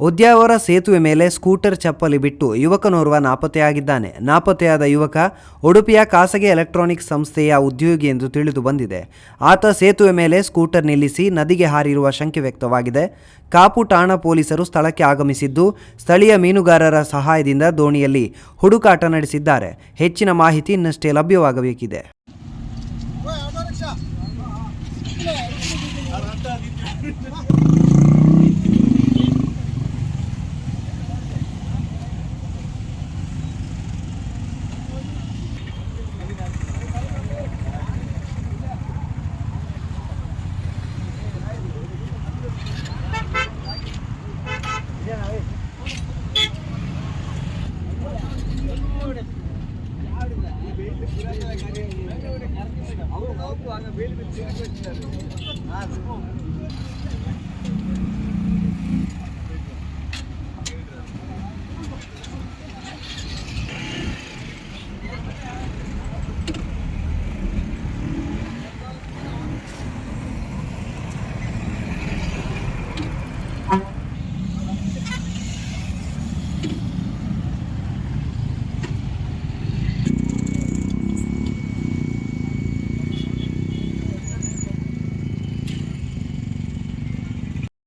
ಉದ್ಯಾವರ ಸೇತುವೆ ಮೇಲೆ ಸ್ಕೂಟರ್ ಚಪ್ಪಲಿ ಬಿಟ್ಟು ಯುವಕನೋರ್ವ ನಾಪತ್ತೆಯಾಗಿದ್ದಾನೆ. ನಾಪತ್ತೆಯಾದ ಯುವಕ ಉಡುಪಿಯ ಖಾಸಗಿ ಎಲೆಕ್ಟ್ರಾನಿಕ್ ಸಂಸ್ಥೆಯ ಉದ್ಯೋಗಿ ಎಂದು ತಿಳಿದು ಬಂದಿದೆ. ಆತ ಸೇತುವೆ ಮೇಲೆ ಸ್ಕೂಟರ್ ನಿಲ್ಲಿಸಿ ನದಿಗೆ ಹಾರಿರುವ ಶಂಕೆ ವ್ಯಕ್ತವಾಗಿದೆ. ಕಾಪು ಠಾಣಾ ಪೊಲೀಸರು ಸ್ಥಳಕ್ಕೆ ಆಗಮಿಸಿದ್ದು ಸ್ಥಳೀಯ ಮೀನುಗಾರರ ಸಹಾಯದಿಂದ ದೋಣಿಯಲ್ಲಿ ಹುಡುಕಾಟ ನಡೆಸಿದ್ದಾರೆ. ಹೆಚ್ಚಿನ ಮಾಹಿತಿ ಇನ್ನಷ್ಟೇ ಲಭ್ಯವಾಗಬೇಕಿದೆ. அவர் வாங்க வேலு திருப்பி வச்சிருக்காரு